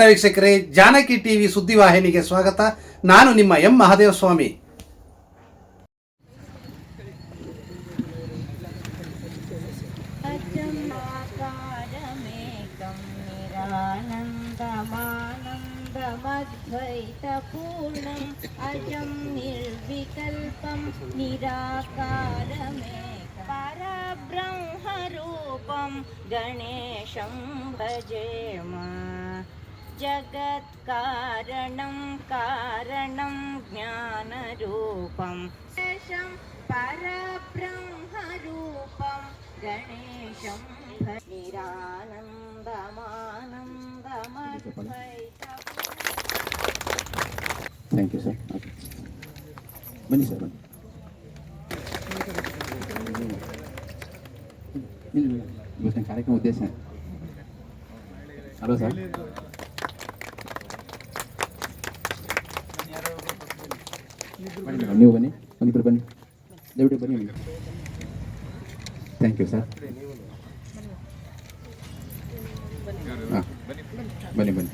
ನಮಸ್ಕಾರ ವೀಕ್ಷಕರೇ ಜಾನಕಿ ಟಿವಿ ಸುದ್ದಿವಾಹಿನಿಗೆ ಸ್ವಾಗತ. ನಾನು ನಿಮ್ಮ ಎಂ ಮಹಾದೇವ ಸ್ವಾಮಿ ಪರಬ್ರಹ್ಮ ರೂಪಂ ಗಣೇಶಂ निराकारमेकं परब्रह्मरूपं गणेशं भजेम जगत्कारणं कारणं ज्ञानरूपं शेषं परब्रह्मरूपं गणेशं भ- निरानन्दमानन्दमद्वैत ಥ್ಯಾಂಕ್ ಯು ಸರ್ ಬನ್ನಿ ಸರ್ ಬನ್ನಿ ಇಲ್ಲಿ ಇವತ್ತಿನ ಕಾರ್ಯಕ್ರಮ ಉದ್ದೇಶ ಹಲೋ ಸರ್ ನೀವು ಬನ್ನಿ ಒಂದಿಬ್ಬರು ಬನ್ನಿ. ದಯವಿಟ್ಟು ಬನ್ನಿ ಥ್ಯಾಂಕ್ ಯು ಸರ್ ಹಾಂ ಬನ್ನಿ ಬನ್ನಿ.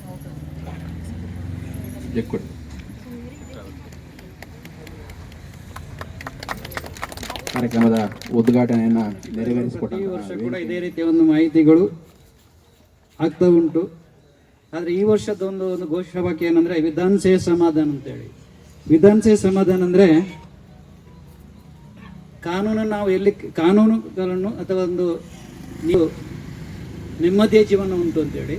ಚೆಕ್ ಕೊಡಿ. ಕಾರ್ಯಕ್ರಮದ ಉದ್ಘಾಟನೆಯನ್ನು ನೆರವೇರಿಸಿಕೊಟ್ಟ ಈ ವರ್ಷ ಕೂಡ ಇದೇ ರೀತಿಯ ಒಂದು ಮಾಹಿತಿಗಳು ಆಗ್ತಾ ಉಂಟು. ಆದರೆ ಈ ವರ್ಷದ ಒಂದು ಒಂದು ಘೋಷವಾಕ್ಯ ಏನಂದರೆ ವಿಧಾನಸಭೆ ಸಮಾಧಾನ ಅಂತೇಳಿ. ವಿಧಾನಸಭೆ ಸಮಾಧಾನ ಅಂದರೆ ಕಾನೂನು ನಾವು ಎಲ್ಲಿ ಕಾನೂನುಗಳನ್ನು ಅಥವಾ ಒಂದು ನೀವು ನೆಮ್ಮದಿಯ ಜೀವನ ಉಂಟು ಅಂತೇಳಿ.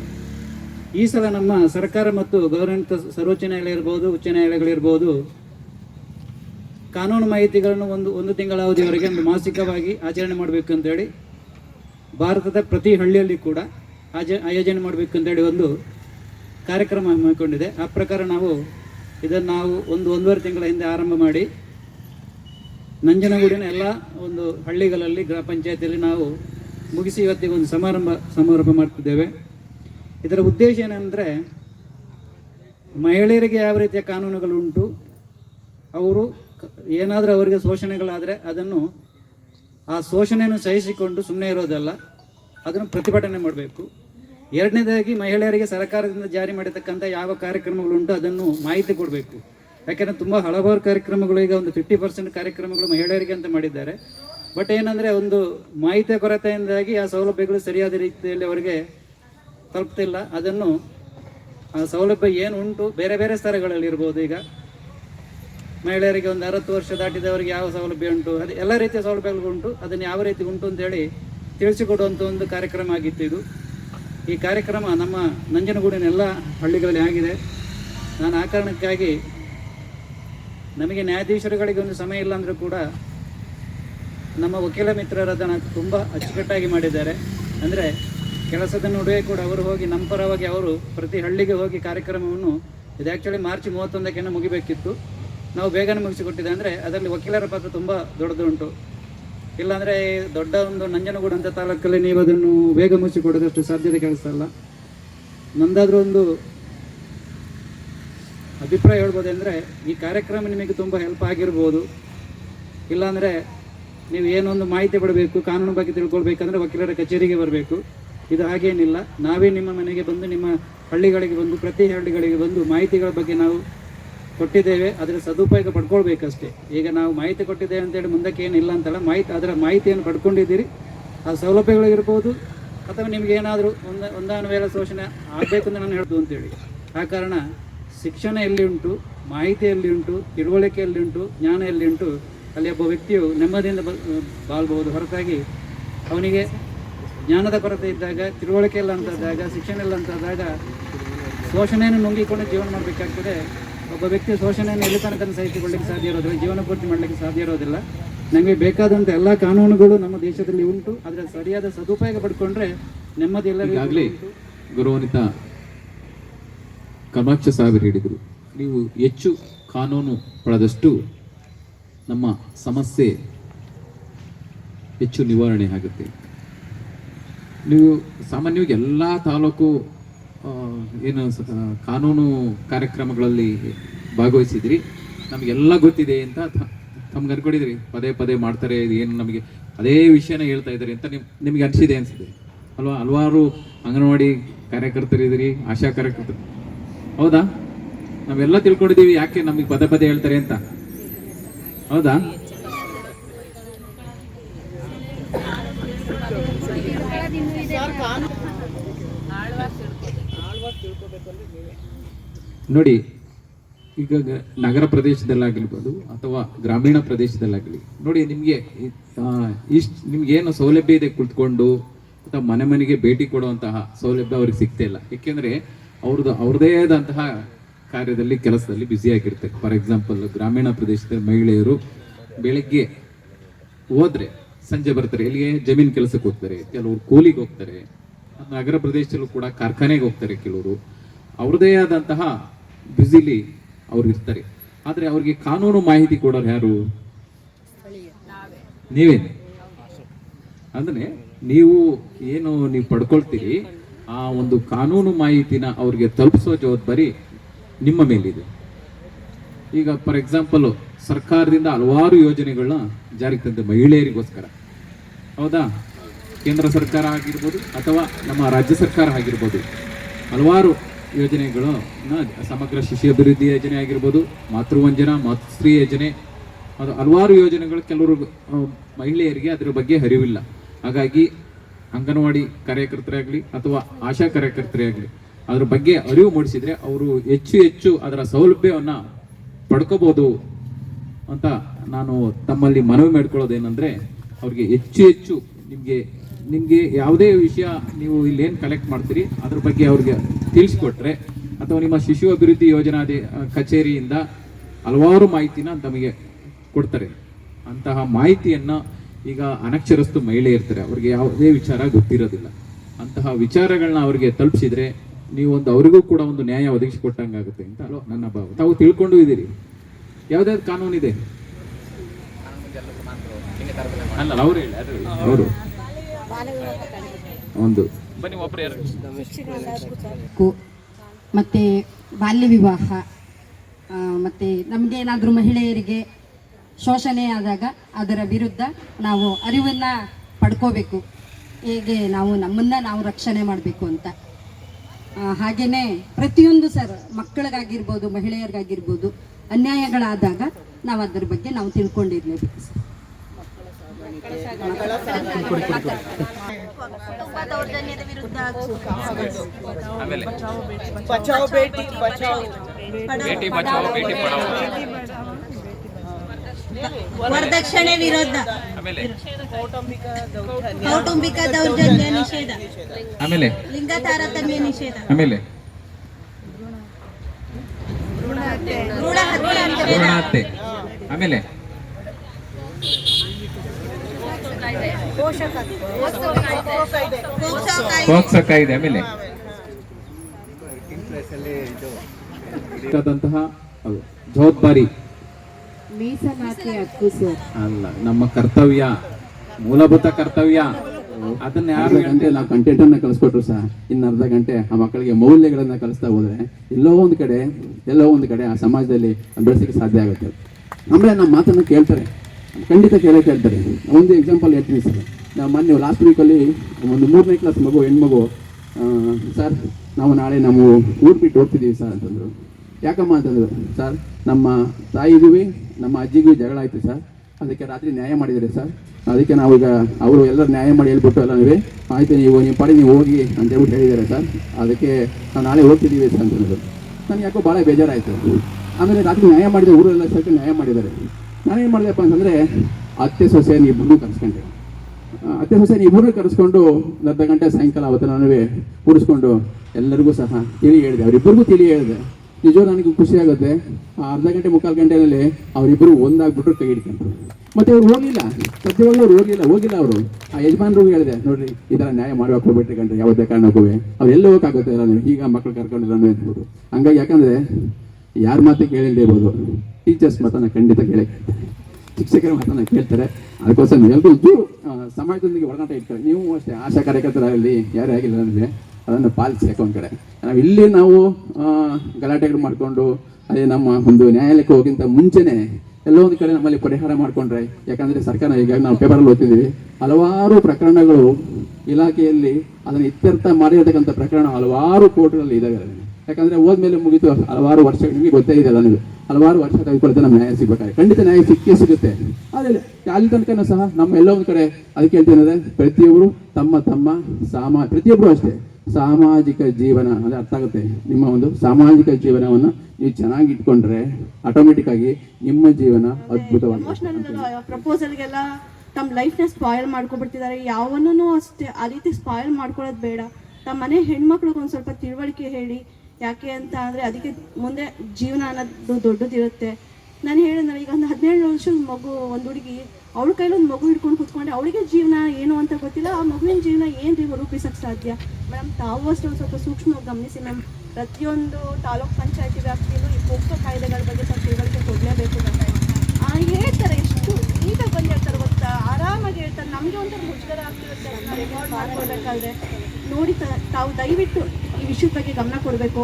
ಈ ಸಲ ನಮ್ಮ ಸರ್ಕಾರ ಮತ್ತು ಗೌರ್ಮೆಂಟ್ ಸರ್ವೋಚ್ಚ ನ್ಯಾಯಾಲಯ ಇರ್ಬೋದು, ಉಚ್ಚ ನ್ಯಾಯಾಲಯಗಳಿರ್ಬೋದು ಕಾನೂನು ಮಾಹಿತಿಗಳನ್ನು ಒಂದು ಒಂದು ತಿಂಗಳ ಅವಧಿಯವರೆಗೆ ಒಂದು ಮಾಸಿಕವಾಗಿ ಆಚರಣೆ ಮಾಡಬೇಕು ಅಂತೇಳಿ, ಭಾರತದ ಪ್ರತಿ ಹಳ್ಳಿಯಲ್ಲಿ ಕೂಡ ಆಯೋಜನೆ ಮಾಡಬೇಕು ಅಂತೇಳಿ ಒಂದು ಕಾರ್ಯಕ್ರಮ ಹಮ್ಮಿಕೊಂಡಿದೆ. ಆ ಪ್ರಕಾರ ನಾವು ಇದನ್ನು ನಾವು ಒಂದು ಒಂದೂವರೆ ತಿಂಗಳ ಹಿಂದೆ ಆರಂಭ ಮಾಡಿ ನಂಜನಗೂಡಿನ ಎಲ್ಲ ಒಂದು ಹಳ್ಳಿಗಳಲ್ಲಿ ಗ್ರಾಮ ಪಂಚಾಯತಿಯಲ್ಲಿ ನಾವು ಮುಗಿಸಿ ಇವತ್ತಿಗೆ ಒಂದು ಸಮಾರಂಭ ಸಮಾರಂಭ ಮಾಡ್ತಿದ್ದೇವೆ. ಇದರ ಉದ್ದೇಶ ಏನಂದರೆ ಮಹಿಳೆಯರಿಗೆ ಯಾವ ರೀತಿಯ ಕಾನೂನುಗಳುಂಟು, ಅವರು ಏನಾದರೂ ಅವರಿಗೆ ಶೋಷಣೆಗಳಾದರೆ ಅದನ್ನು ಆ ಶೋಷಣೆಯನ್ನು ಸಹಿಸಿಕೊಂಡು ಸುಮ್ಮನೆ ಇರೋದಲ್ಲ, ಅದನ್ನು ಪ್ರತಿಭಟನೆ ಮಾಡಬೇಕು. ಎರಡನೇದಾಗಿ ಮಹಿಳೆಯರಿಗೆ ಸರ್ಕಾರದಿಂದ ಜಾರಿ ಮಾಡಿರ್ತಕ್ಕಂಥ ಯಾವ ಕಾರ್ಯಕ್ರಮಗಳುಂಟು ಅದನ್ನು ಮಾಹಿತಿ ಕೊಡಬೇಕು. ಯಾಕೆಂದರೆ ತುಂಬ ಹಲವಾರು ಕಾರ್ಯಕ್ರಮಗಳು, ಈಗ ಒಂದು ಫಿಫ್ಟಿ ಪರ್ಸೆಂಟ್ ಕಾರ್ಯಕ್ರಮಗಳು ಮಹಿಳೆಯರಿಗೆ ಅಂತ ಮಾಡಿದ್ದಾರೆ. ಬಟ್ ಏನಂದರೆ ಒಂದು ಮಾಹಿತಿಯ ಕೊರತೆಯಿಂದಾಗಿ ಆ ಸೌಲಭ್ಯಗಳು ಸರಿಯಾದ ರೀತಿಯಲ್ಲಿ ಅವರಿಗೆ ತಲುಪ್ತಿಲ್ಲ. ಅದನ್ನು ಆ ಸೌಲಭ್ಯ ಏನು ಉಂಟು ಬೇರೆ ಬೇರೆ ಸ್ತರಗಳಲ್ಲಿ ಇರ್ಬೋದು ಈಗ. ಮಹಿಳೆಯರಿಗೆ ಒಂದು ಅರವತ್ತು ವರ್ಷ ದಾಟಿದವರಿಗೆ ಯಾವ ಸೌಲಭ್ಯ ಉಂಟು, ಅದು ಎಲ್ಲ ರೀತಿಯ ಸೌಲಭ್ಯಗಳು ಉಂಟು ಅದನ್ನು ಯಾವ ರೀತಿ ಉಂಟು ಅಂತೇಳಿ ತಿಳಿಸಿಕೊಡುವಂಥ ಒಂದು ಕಾರ್ಯಕ್ರಮ ಆಗಿತ್ತು ಇದು. ಈ ಕಾರ್ಯಕ್ರಮ ನಮ್ಮ ನಂಜನಗೂಡಿನ ಎಲ್ಲ ಹಳ್ಳಿಗಳಲ್ಲಿ ಆಗಿದೆ. ನಾನು ಆ ಕಾರಣಕ್ಕಾಗಿ ನಮಗೆ ನ್ಯಾಯಾಧೀಶರುಗಳಿಗೆ ಒಂದು ಸಮಯ ಇಲ್ಲ ಅಂದರೂ ಕೂಡ ನಮ್ಮ ವಕೀಲ ಮಿತ್ರರ ಅದನ್ನು ತುಂಬ ಅಚ್ಚುಕಟ್ಟಾಗಿ ಮಾಡಿದ್ದಾರೆ. ಅಂದರೆ ಕೆಲಸದ ನಡುವೆ ಕೂಡ ಅವರು ಹೋಗಿ ನಮ್ಮ ಪರವಾಗಿ ಅವರು ಪ್ರತಿ ಹಳ್ಳಿಗೆ ಹೋಗಿ ಕಾರ್ಯಕ್ರಮವನ್ನು ಇದು ಆ್ಯಕ್ಚುಲಿ ಮಾರ್ಚ್ ಮೂವತ್ತೊಂದಕ್ಕೆ ಮುಗಿಬೇಕಿತ್ತು. ನಾವು ಬೇಗನೆ ಮುಗಿಸಿಕೊಟ್ಟಿದೆ. ಅಂದರೆ ಅದರಲ್ಲಿ ವಕೀಲರ ಪಾತ್ರ ತುಂಬ ದೊಡ್ಡದುಂಟು. ಇಲ್ಲಾಂದರೆ ದೊಡ್ಡ ಒಂದು ನಂಜನಗೂಡು ಅಂತ ತಾಲೂಕಲ್ಲಿ ನೀವು ಅದನ್ನು ಬೇಗ ಮುಚ್ಚಿಕೊಡೋದಷ್ಟು ಸಾಧ್ಯತೆ ಅಲ್ಲ ನಂದಾದರೂ ಒಂದು ಅಭಿಪ್ರಾಯ ಹೇಳ್ಬೋದು ಅಂದರೆ, ಈ ಕಾರ್ಯಕ್ರಮ ನಿಮಗೆ ತುಂಬ ಹೆಲ್ಪ್ ಆಗಿರ್ಬೋದು. ಇಲ್ಲಾಂದರೆ ನೀವು ಏನೊಂದು ಮಾಹಿತಿ ಪಡಬೇಕು, ಕಾನೂನು ಬಗ್ಗೆ ತಿಳ್ಕೊಳ್ಬೇಕಂದ್ರೆ ವಕೀಲರ ಕಚೇರಿಗೆ ಬರಬೇಕು. ಇದು ಹಾಗೇನಿಲ್ಲ. ನಾವೇ ನಿಮ್ಮ ಮನೆಗೆ ಬಂದು, ನಿಮ್ಮ ಹಳ್ಳಿಗಳಿಗೆ ಬಂದು, ಪ್ರತಿ ಹಳ್ಳಿಗಳಿಗೆ ಬಂದು ಮಾಹಿತಿಗಳ ಬಗ್ಗೆ ನಾವು ಕೊಟ್ಟಿದ್ದೇವೆ ಅದರ ಸದುಪಯೋಗ ಪಡ್ಕೊಳ್ಬೇಕಷ್ಟೇ. ಈಗ ನಾವು ಮಾಹಿತಿ ಕೊಟ್ಟಿದ್ದೇವೆ ಅಂತೇಳಿ ಮುಂದಕ್ಕೆ ಏನಿಲ್ಲ ಅಂತಲ್ಲ, ಮಾಹಿತಿ, ಅದರ ಮಾಹಿತಿಯನ್ನು ಪಡ್ಕೊಂಡಿದ್ದೀರಿ. ಆ ಸೌಲಭ್ಯಗಳಿರ್ಬೋದು ಅಥವಾ ನಿಮ್ಗೆ ಏನಾದರೂ ಒಂದ ಒಂದಾನು ವೇಳೆ ಶೋಷಣೆ ಆಗಬೇಕು ಅಂತ ನಾನು ಹೇಳ್ದು ಅಂತೇಳಿ. ಆ ಕಾರಣ ಶಿಕ್ಷಣ ಎಲ್ಲಿ ಉಂಟು ಮಾಹಿತಿಯಲ್ಲಿ ಉಂಟು ತಿಳುವಳಿಕೆಯಲ್ಲಿ ಉಂಟು ಜ್ಞಾನ ಎಲ್ಲಿ ಉಂಟು ಅಲ್ಲಿ ಒಬ್ಬ ವ್ಯಕ್ತಿಯು ನೆಮ್ಮದಿಯಿಂದ ಬಾಳ್ಬಹುದು. ಹೊರತಾಗಿ ಅವನಿಗೆ ಜ್ಞಾನದ ಕೊರತೆ ಇದ್ದಾಗ, ತಿಳುವಳಿಕೆ ಇಲ್ಲ ಅಂತಾದಾಗ, ಶಿಕ್ಷಣ ಇಲ್ಲ ಅಂತಾದಾಗ, ಶೋಷಣೆಯನ್ನು ನುಂಗಿಕೊಂಡು ಜೀವನ ಮಾಡಬೇಕಾಗ್ತದೆ. ಒಬ್ಬ ವ್ಯಕ್ತಿ ಶೋಷಣೆಯನ್ನು ಎಲ್ಲಿ ತನಕ ಸಹಿಸಿಕೊಳ್ಳಲಿಕ್ಕೆ ಸಾಧ್ಯ ಇರೋದಿಲ್ಲ ಜೀವನ ಪೂರ್ತಿ ಮಾಡಲಿಕ್ಕೆ ಸಾಧ್ಯ ಇರೋದಿಲ್ಲ. ನಮಗೆ ಬೇಕಾದಂಥ ಎಲ್ಲ ಕಾನೂನುಗಳು ನಮ್ಮ ದೇಶದಲ್ಲಿ ಉಂಟು. ಅದರ ಸರಿಯಾದ ಸದುಪಯೋಗ ಪಡ್ಕೊಂಡ್ರೆ ನೆಮ್ಮದಿ ಎಲ್ಲ ಈಗಾಗಲೇ ಗೌರವಾನ್ವಿತ ಸಾವಿರ ಸಾಹೇಬರು ಹೇಳಿದರು ನೀವು ಹೆಚ್ಚು ಕಾನೂನು ಪಡೆದಷ್ಟು ನಮ್ಮ ಸಮಸ್ಯೆ ಹೆಚ್ಚು ನಿವಾರಣೆ ಆಗುತ್ತೆ. ನೀವು ಸಾಮಾನ್ಯವಾಗಿ ಎಲ್ಲ ತಾಲೂಕು ಏನು ಕಾನೂನು ಕಾರ್ಯಕ್ರಮಗಳಲ್ಲಿ ಭಾಗವಹಿಸಿದ್ರಿ. ನಮಗೆಲ್ಲ ಗೊತ್ತಿದೆ ಅಂತ ತಮ್ಗೆ ಅನ್ಕೊಂಡಿದ್ರಿ. ಪದೇ ಪದೇ ಮಾಡ್ತಾರೆ ಏನು ನಮಗೆ ಅದೇ ವಿಷಯನ ಹೇಳ್ತಾ ಇದ್ದಾರೆ ಅಂತ ನಿಮ್, ನಿಮಗೆ ಅನಿಸಿದೆ ಅನಿಸಿದೆ. ಅಲ್ವಾ? ಹಲವಾರು ಅಂಗನವಾಡಿ ಕಾರ್ಯಕರ್ತರಿದ್ದೀರಿ ಆಶಾ ಕಾರ್ಯಕರ್ತರು. ಹೌದಾ? ನಾವೆಲ್ಲ ತಿಳ್ಕೊಂಡಿದ್ದೀವಿ ಯಾಕೆ ನಮಗೆ ಪದೇ ಪದೇ ಹೇಳ್ತಾರೆ ಅಂತ? ಹೌದಾ? ನೋಡಿ, ಈಗ ನಗರ ಪ್ರದೇಶದಲ್ಲಾಗಿರ್ಬೋದು ಅಥವಾ ಗ್ರಾಮೀಣ ಪ್ರದೇಶದಲ್ಲಾಗಲಿ ನೋಡಿ, ನಿಮಗೆ ಇಷ್ಟು ನಿಮ್ಗೆ ಏನು ಸೌಲಭ್ಯ ಇದೆ ಕುಳಿತುಕೊಂಡು, ಅಥವಾ ಮನೆ ಮನೆಗೆ ಭೇಟಿ ಕೊಡುವಂತಹ ಸೌಲಭ್ಯ ಅವ್ರಿಗೆ ಸಿಗ್ತಾ ಇಲ್ಲ. ಏಕೆಂದರೆ ಅವ್ರದ್ದು ಅವ್ರದೇ ಆದಂತಹ ಕಾರ್ಯದಲ್ಲಿ, ಕೆಲಸದಲ್ಲಿ ಬ್ಯುಸಿ ಆಗಿರುತ್ತೆ ಫಾರ್ ಎಕ್ಸಾಂಪಲ್ ಗ್ರಾಮೀಣ ಪ್ರದೇಶದ ಮಹಿಳೆಯರು ಬೆಳಗ್ಗೆ ಹೋದರೆ, ಸಂಜೆ ಬರ್ತಾರೆ, ಎಲ್ಲಿಗೆ? ಜಮೀನ್ ಕೆಲಸಕ್ಕೆ ಹೋಗ್ತಾರೆ. ಕೆಲವರು ಕೂಲಿಗೆ ಹೋಗ್ತಾರೆ. ನಗರ ಪ್ರದೇಶದಲ್ಲೂ ಕೂಡ ಕಾರ್ಖಾನೆಗೆ ಹೋಗ್ತಾರೆ ಕೆಲವರು. ಅವ್ರದೇ ಆದಂತಹ ಬ್ಯುಸಿಲಿ ಅವ್ರು ಇರ್ತಾರೆ. ಆದರೆ ಅವ್ರಿಗೆ ಕಾನೂನು ಮಾಹಿತಿ ಕೊಡೋರು ಯಾರು? ನೀವೇ. ಅಂದ್ರೆ ನೀವು ಏನು ನೀವು ಪಡ್ಕೊಳ್ತೀರಿ, ಆ ಒಂದು ಕಾನೂನು ಮಾಹಿತಿನ ಅವ್ರಿಗೆ ತಲುಪಿಸೋ ಜವಾಬ್ದಾರಿ ನಿಮ್ಮ ಮೇಲಿದೆ. ಈಗ ಫಾರ್ ಎಕ್ಸಾಂಪಲ್ ಸರ್ಕಾರದಿಂದ ಹಲವಾರು ಯೋಜನೆಗಳನ್ನ ಜಾರಿಗೆ ತಂದೆ ಮಹಿಳೆಯರಿಗೋಸ್ಕರ. ಹೌದಾ? ಕೇಂದ್ರ ಸರ್ಕಾರ ಆಗಿರ್ಬೋದು ಅಥವಾ ನಮ್ಮ ರಾಜ್ಯ ಸರ್ಕಾರ ಆಗಿರ್ಬೋದು. ಹಲವಾರು ಯೋಜನೆಗಳನ್ನ ಸಮಗ್ರ ಶಿಶು ಅಭಿವೃದ್ಧಿ ಯೋಜನೆ ಆಗಿರ್ಬೋದು ಮಾತೃವಂಜನ ಮಾತೃಶ್ರೀ ಯೋಜನೆ, ಅದು ಹಲವಾರು ಯೋಜನೆಗಳು ಕೆಲವರು ಮಹಿಳೆಯರಿಗೆ ಅದರ ಬಗ್ಗೆ ಅರಿವಿಲ್ಲ. ಹಾಗಾಗಿ ಅಂಗನವಾಡಿ ಕಾರ್ಯಕರ್ತರಾಗಲಿ ಅಥವಾ ಆಶಾ ಕಾರ್ಯಕರ್ತರೇ ಆಗಲಿ ಅದ್ರ ಬಗ್ಗೆ ಅರಿವು ಮೂಡಿಸಿದ್ರೆ ಅವರು ಹೆಚ್ಚು ಹೆಚ್ಚು ಅದರ ಸೌಲಭ್ಯವನ್ನು ಪಡ್ಕೋಬೋದು ಅಂತ ನಾನು ತಮ್ಮಲ್ಲಿ ಮನವಿ ಮಾಡ್ಕೊಳ್ಳೋದೇನೆಂದರೆ, ಅವ್ರಿಗೆ ಹೆಚ್ಚು ಹೆಚ್ಚು ನಿಮಗೆ ನಿಮಗೆ ಯಾವುದೇ ವಿಷಯ ನೀವು ಇಲ್ಲೇನು ಕಲೆಕ್ಟ್ ಮಾಡ್ತೀರಿ, ಅದ್ರ ಬಗ್ಗೆ ಅವ್ರಿಗೆ ತಿಳಿಸ್ಕೊಟ್ರೆ ಅಥವಾ ನಿಮ್ಮ ಶಿಶು ಅಭಿವೃದ್ಧಿ ಯೋಜನಾ ಕಚೇರಿಯಿಂದ ಹಲವಾರು ಮಾಹಿತಿನ ತಮಗೆ ಕೊಡ್ತಾರೆ. ಅಂತಹ ಮಾಹಿತಿಯನ್ನು ಈಗ ಅನಕ್ಷರಸ್ಥ ಮಹಿಳೆ ಇರ್ತಾರೆ. ಅವ್ರಿಗೆ ಯಾವುದೇ ವಿಚಾರ ಗೊತ್ತಿರೋದಿಲ್ಲ. ಅಂತಹ ವಿಚಾರಗಳನ್ನ ಅವ್ರಿಗೆ ತಲುಪಿಸಿದ್ರೆ ನೀವು ಒಂದು ಅವರಿಗೂ ಕೂಡ ಒಂದು ನ್ಯಾಯ ಒದಗಿಸಿಕೊಟ್ಟಂಗಾಗುತ್ತೆ ಅಂತ ನನ್ನ ಭಾವ. ತಾವು ತಿಳ್ಕೊಂಡು ಇದ್ದೀರಿ. ಯಾವ್ದಾವ್ದು ಕಾನೂನಿದೆ ಅಲ್ಲ ಅವ್ರು ಹೇಳಿ. ಅವರು ಒಂದು. ಬನ್ನಿ ಯಾರು? ಮತ್ತು ಬಾಲ್ಯ ವಿವಾಹ ಮತ್ತೆ ಮತ್ತು ನಮಗೇನಾದರೂ ಮಹಿಳೆಯರಿಗೆ ಶೋಷಣೆ ಆದಾಗ ಅದರ ವಿರುದ್ಧ ನಾವು ಅರಿವನ್ನು ಪಡ್ಕೋಬೇಕು. ಹೇಗೆ ನಾವು ನಮ್ಮನ್ನು ನಾವು ರಕ್ಷಣೆ ಮಾಡಬೇಕು ಅಂತ. ಹಾಗೆಯೇ ಪ್ರತಿಯೊಂದು ಸರ್ ಮಕ್ಕಳಿಗಾಗಿರ್ಬೋದು, ಮಹಿಳೆಯರಿಗಾಗಿರ್ಬೋದು, ಅನ್ಯಾಯಗಳಾದಾಗ ನಾವು ಅದರ ಬಗ್ಗೆ ನಾವು ತಿಳ್ಕೊಂಡಿರ್ಲೇಬೇಕು ಸರ್. ಆಮೇಲೆ ವರದಕ್ಷಿಣೆ ವಿರೋಧ ಆಮೇಲೆ ಕೌಟುಂಬಿಕ ದೌರ್ಜನ್ಯ ನಿಷೇಧ. ಆಮೇಲೆ ಲಿಂಗ ತಾರತಮ್ಯ ನಿಷೇಧ. ಆಮೇಲೆ ಭ್ರೂಣ ಹತ್ಯೆ. ಆಮೇಲೆ ಪೋಕ್ಸೋ ಕಾಯ್ದೆ ಆಮೇಲೆ. ಜವಾಬ್ದಾರಿ. ಮೀಸಲಾತಿ ಹಕ್ಕು ಸರ್. ಅಲ್ಲ ನಮ್ಮ ಕರ್ತವ್ಯ ಮೂಲಭೂತ ಕರ್ತವ್ಯ. ಅದನ್ನ ಯಾರು ಅರ್ಧ ಗಂಟೆ ನಾವು ಕಂಟೆಂಟ್ ಅನ್ನ ಕಲಿಸ್ಕೊಟ್ರು ಸಹ ಇನ್ನ ಅರ್ಧ ಗಂಟೆ ಆ ಮಕ್ಕಳಿಗೆ ಮೌಲ್ಯಗಳನ್ನ ಕಲಿಸ್ತಾ ಹೋದ್ರೆ ಎಲ್ಲೋ ಒಂದು ಕಡೆ ಎಲ್ಲೋ ಒಂದು ಕಡೆ ಆ ಸಮಾಜದಲ್ಲಿ ಬೆಳೆಸಲಿಕ್ಕೆ ಸಾಧ್ಯ ಆಗುತ್ತೆ. ಆಮೇಲೆ ನಮ್ಮ ಮಾತನ್ನು ಕೇಳ್ತಾರೆ. ಖಂಡಿತ ಕೇಳೇ ಕೇಳ್ತಾರೆ ಒಂದು ಎಕ್ಸಾಂಪಲ್ ಹೇಳ್ತೀನಿ ಸರ್. ನಾವು ಮೊನ್ನೆ ಲಾಸ್ಟ್ ವೀಕಲ್ಲಿ ಒಂದು ಮೂರನೇ ಕ್ಲಾಸ್ ಮಗು, ಹೆಣ್ಮಗು ಸರ್, ನಾವು ನಾಳೆ ನಾವು ಊರು ಬಿಟ್ಟು ಹೋಗ್ತಿದ್ದೀವಿ ಸರ್ ಅಂತಂದರು. ಯಾಕಮ್ಮ ಅಂತಂದರು, ಸರ್, ನಮ್ಮ ತಾಯಿಗೂ ನಮ್ಮ ಅಜ್ಜಿಗೂ ಜಗಳ ಆಯಿತು ಸರ್. ಅದಕ್ಕೆ ರಾತ್ರಿ ನ್ಯಾಯ ಮಾಡಿದ್ದಾರೆ ಸರ್. ಅದಕ್ಕೆ ನಾವೀಗ ಅವರು ಎಲ್ಲರೂ ನ್ಯಾಯ ಮಾಡಿ ಹೇಳ್ಬಿಟ್ಟು ಎಲ್ಲ ನೀವೇ. ಆಯಿತು, ನೀವು, ನಿಮ್ಮ ಪಾಡಿ ನೀವು ಹೋಗಿ ಅಂತ ಹೇಳ್ಬಿಟ್ಟು ಹೇಳಿದ್ದಾರೆ ಸರ್. ಅದಕ್ಕೆ ನಾವು ನಾಳೆ ಹೋಗ್ತಿದ್ದೀವಿ ಸರ್ ಅಂತಂದರು. ನನಗೆ ಯಾಕೋ ಭಾಳ ಬೇಜಾರಾಯಿತು. ಆಮೇಲೆ ರಾತ್ರಿ ನ್ಯಾಯ ಮಾಡಿದ ಊರೆಲ್ಲ ಸೇರಿ ನ್ಯಾಯ ಮಾಡಿದ್ದಾರೆ. ನಾನೇನು ಮಾಡಿದೆಪ್ಪ ಅಂತಂದರೆ ಅತ್ತೆ ಸೊಸೆಯನ್ನು ಇಬ್ಬರು ಕರೆಸ್ಕೊಂಡೆ. ಅತ್ತೆ ಸೊಸೆನ ಇಬ್ಬರು ಕರೆಸ್ಕೊಂಡು ಒಂದು ಅರ್ಧ ಗಂಟೆ ಸಾಯಂಕಾಲ ಅವತ್ತು ನಾನು ಕೂರಿಸ್ಕೊಂಡು ಎಲ್ಲರಿಗೂ ಸಹ ತಿಳಿ ಹೇಳಿದೆ. ಅವರಿಬ್ಬರಿಗೂ ತಿಳಿ ಹೇಳಿದೆ. ನಿಜವೂ ನನಗೆ ಖುಷಿ ಆಗುತ್ತೆ. ಆ ಅರ್ಧ ಗಂಟೆ ಮುಕ್ಕಾಲು ಗಂಟೆಯಲ್ಲಿ ಅವರಿಬ್ಬರು ಒಂದಾಗ್ಬಿಟ್ರು ಕೈ ಹಿಡ್ಕೊಂಡ್ರು ಮತ್ತೆ ಅವ್ರು ಹೋಗಿಲ್ಲ ಸತ್ಯವಾಗ್ಲೂ ಅವ್ರು ಹೋಗಿಲ್ಲ ಹೋಗಿಲ್ಲ ಅವರು. ಆ ಯಜಮಾನ್ರಿಗೂ ಹೇಳಿದೆ, ನೋಡ್ರಿ, ಈ ಥರ ನ್ಯಾಯ ಮಾಡಬೇಕು ಹೋಗ್ಬಿಟ್ರಿ ಕಂಡ್ರೆ ಯಾವುದೇ ಕಾರಣಕ್ಕೂ. ಅವ್ರು ಎಲ್ಲ ಈಗ ಮಕ್ಕಳು ಕರ್ಕೊಂಡಿಲ್ಲ ಹಂಗಾಗಿ ಯಾಕಂದ್ರೆ ಯಾರ ಮಾತು ಕೇಳಿಲ್ಲದೆ ಇರ್ಬೋದು. ಟೀಚರ್ಸ್ ಮಾತನ್ನ ಖಂಡಿತ ಕೇಳೇ. ಕೇಳ್ತಾರೆ ಶಿಕ್ಷಕರ ಮಾತನ್ನ ಕೇಳ್ತಾರೆ. ಅದಕ್ಕೋಸ್ಕರ ಎಲ್ಲರೂ ಸಮಾಜದೊಂದಿಗೆ ಒಡನಾಟ ಇರ್ತಾರೆ ನೀವು ಅಷ್ಟೇ ಆಶಾ ಕಾರ್ಯಕರ್ತರಾಗಲಿ, ಯಾರೇ ಆಗಿಲ್ಲ ಅಂದರೆ ಅದನ್ನು ಪಾಲಿಸಬೇಕು ಒಂದು ಕಡೆ. ನಾವು ಇಲ್ಲಿ ನಾವು ಗಲಾಟೆಗಳು ಮಾಡಿಕೊಂಡು ಅದೇ ನಮ್ಮ ಒಂದು ನ್ಯಾಯಾಲಯಕ್ಕೆ ಹೋಗಿಂತ ಮುಂಚೆನೆ ಎಲ್ಲೋ ಒಂದು ಕಡೆ ನಮ್ಮಲ್ಲಿ ಪರಿಹಾರ ಮಾಡಿಕೊಂಡ್ರೆ, ಯಾಕಂದರೆ ಸರ್ಕಾರ ಈಗ ನಾವು ಪೇಪರಲ್ಲಿ ಓದ್ತಿದ್ದೀವಿ, ಹಲವಾರು ಪ್ರಕರಣಗಳು ಇಲಾಖೆಯಲ್ಲಿ ಅದನ್ನು ಇತ್ಯರ್ಥ ಮಾಡಿರತಕ್ಕಂಥ ಪ್ರಕರಣ ಹಲವಾರು ಕೋರ್ಟ್ಗಳಲ್ಲಿ ಇದ್ದಾವೆ ಯಾಕಂದ್ರೆ ಹೋದ್ಮೇಲೆ ಮುಗಿತು. ಹಲವಾರು ವರ್ಷ, ನಿಮಗೆ ಗೊತ್ತೇ ಇದೆಯಲ್ಲ ನೀವು ಹಲವಾರು ವರ್ಷ ತೆಗೆದುಕೊಳ್ತಾ ನಮ್ಮ ನ್ಯಾಯ ಸಿಗ್ಬೇಕಾದ್ರೆ. ಖಂಡಿತ ನ್ಯಾಯ ಸಿಕ್ಕೇ ಸಿಗುತ್ತೆ. ಆದರೆ ಅಲ್ಲಿ ತನಕನೂ ಸಹ ನಮ್ಮ ಎಲ್ಲ ಒಂದು ಕಡೆ ಅದಕ್ಕೆ ಹೇಳ್ತೇನೆ ಪ್ರತಿಯೊಬ್ಬರು ತಮ್ಮ ತಮ್ಮ ಸಾಮಾ ಪ್ರತಿಯೊಬ್ಬರು ಅಷ್ಟೇ ಸಾಮಾಜಿಕ ಜೀವನ, ಅಂದ್ರೆ ಅರ್ಥ ಆಗುತ್ತೆ. ನಿಮ್ಮ ಒಂದು ಸಾಮಾಜಿಕ ಜೀವನವನ್ನು ನೀವು ಚೆನ್ನಾಗಿ ಇಟ್ಕೊಂಡ್ರೆ ಆಟೋಮೆಟಿಕ್ ಆಗಿ ನಿಮ್ಮ ಜೀವನ ಅದ್ಭುತವಾಗಿ ಪ್ರಪೋಸಲ್ಗೆಲ್ಲ ತಮ್ಮ ಲೈಫ್ನ ಸ್ಪಾಯಲ್ ಮಾಡ್ಕೊಬಿಡ್ತಿದ್ದಾರೆ. ಯಾವನ್ನೂ ಅಷ್ಟೇ, ಆ ರೀತಿ ಸ್ಪಾಯಲ್ ಮಾಡ್ಕೊಳ್ಳೋದು ಬೇಡ. ತಮ್ಮ ಮನೆ ಹೆಣ್ಮಕ್ಳಿಗೆ ಒಂದು ಸ್ವಲ್ಪ ತಿಳುವಳಿಕೆ ಹೇಳಿ ಯಾಕೆ ಅಂತ ಅಂದರೆ ಅದಕ್ಕೆ ಮುಂದೆ ಜೀವನ ಅನ್ನೋದು ದೊಡ್ಡದಿರುತ್ತೆ. ನಾನು ಹೇಳಿದ್ನಲ್ಲ, ಈಗ ಒಂದು ಹದಿನೇಳು ವರ್ಷದ ಮಗು, ಒಂದು ಹುಡುಗಿ, ಅವಳ ಕೈಲಿ ಒಂದು ಮಗು ಹಿಡ್ಕೊಂಡು ಕೂತ್ಕೊಂಡೆ, ಅವಳಿಗೆ ಜೀವನ ಏನು ಅಂತ ಗೊತ್ತಿಲ್ಲ, ಆ ಮಗುವಿನ ಜೀವನ ಏನು ರೀ ರೂಪಿಸಕ್ಕೆ ಸಾಧ್ಯ? ಮೇಡಮ್, ತಾವು ಅಷ್ಟು ಸ್ವಲ್ಪ ಸೂಕ್ಷ್ಮವಾಗಿ ಗಮನಿಸಿ ಮ್ಯಾಮ್ ಪ್ರತಿಯೊಂದು ತಾಲೂಕ್ ಪಂಚಾಯತಿ ವ್ಯಾಪ್ತಿಯಲ್ಲೂ ಈ ಪೋಕ್ಸೋ ಕಾಯ್ದೆಗಳ ಬಗ್ಗೆ ಸ್ವಲ್ಪ ತಿಳುವಳಿಕೆ ಕೊಡಲೇಬೇಕು ಹೇಳ್ತಾರೆ. ಎಷ್ಟು ಈಗ ಬಂದು ಹೇಳ್ತಾರೆ ಗೊತ್ತಾ? ಆರಾಮಾಗಿ ಹೇಳ್ತಾರೆ. ನಮಗೆ ಒಂಥರ ಮುಜುಗರ ಆಗ್ತಿರುತ್ತೆ ರೆಕಾರ್ಡ್ ಮಾಡ್ಕೊಳ್ಬೇಕಾದ್ರೆ ನೋಡಿ ತಾವು ದಯವಿಟ್ಟು ವಿಷಯದ ಬಗ್ಗೆ ಗಮನ ಕೊಡಬೇಕು.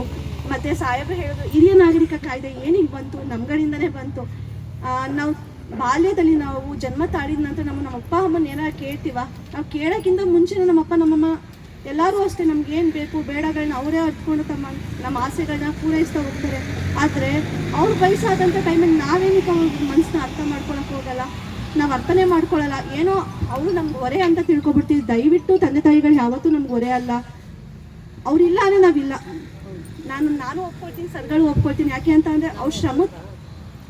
ಮತ್ತು ಸಾಹೇಬ್ರು ಹೇಳೋದು ಹಿರಿಯ ನಾಗರಿಕ ಕಾಯ್ದೆ ಏನಿಗೆ ಬಂತು? ನಮ್ಗಳಿಂದನೇ ಬಂತು. ನಾವು ಬಾಲ್ಯದಲ್ಲಿ ನಾವು ಜನ್ಮ ತಾಳಿದ ನಂತರ ನಮ್ಮ ನಮ್ಮ ಅಪ್ಪ, ಅಮ್ಮನ ಏನಾರು ಕೇಳ್ತೀವ? ನಾವು ಕೇಳೋಕ್ಕಿಂತ ಮುಂಚೆನೇ ನಮ್ಮಪ್ಪ ನಮ್ಮಮ್ಮ ಎಲ್ಲರೂ ಅಷ್ಟೇ, ನಮ್ಗೆ ಏನು ಬೇಕು? ಬೇಡಗಳನ್ನ ಅವರೇ ಹತ್ಕೊಂಡು ತಮ್ಮ, ನಮ್ಮ ಆಸೆಗಳನ್ನ ಪೂರೈಸ್ತಾ ಹೋಗ್ತಾರೆ. ಆದರೆ ಅವ್ರ ವಯಸ್ಸಾದಂಥ ಟೈಮಲ್ಲಿ ನಾವೇನಕ್ಕೆ ಅವ್ರ ಮನಸ್ಸನ್ನ ಅರ್ಥ ಮಾಡ್ಕೊಳಕ್ಕೆ ಹೋಗಲ್ಲ. ನಾವು ಅರ್ಥನೇ ಮಾಡ್ಕೊಳ್ಳಲ್ಲ ಏನೋ ಅವರು ನಮ್ಗೆ ಹೊರೆ ಅಂತ ತಿಳ್ಕೊಬಿಡ್ತೀವಿ. ದಯವಿಟ್ಟು ತಂದೆ ತಾಯಿಗಳು ಯಾವತ್ತೂ ನಮ್ಗೆ ಹೊರೆ ಅಲ್ಲ. ಅವರಿಲ್ಲ ಅಂದರೆ ನಾವಿಲ್ಲ. ನಾನು ನಾನು ಒಪ್ಕೊಳ್ತೀನಿ, ಸರ್ಗಳು ಒಪ್ಕೊಳ್ತೀನಿ. ಯಾಕೆ ಅಂತ ಅಂದರೆ ಅವ್ರ ಶ್ರಮ,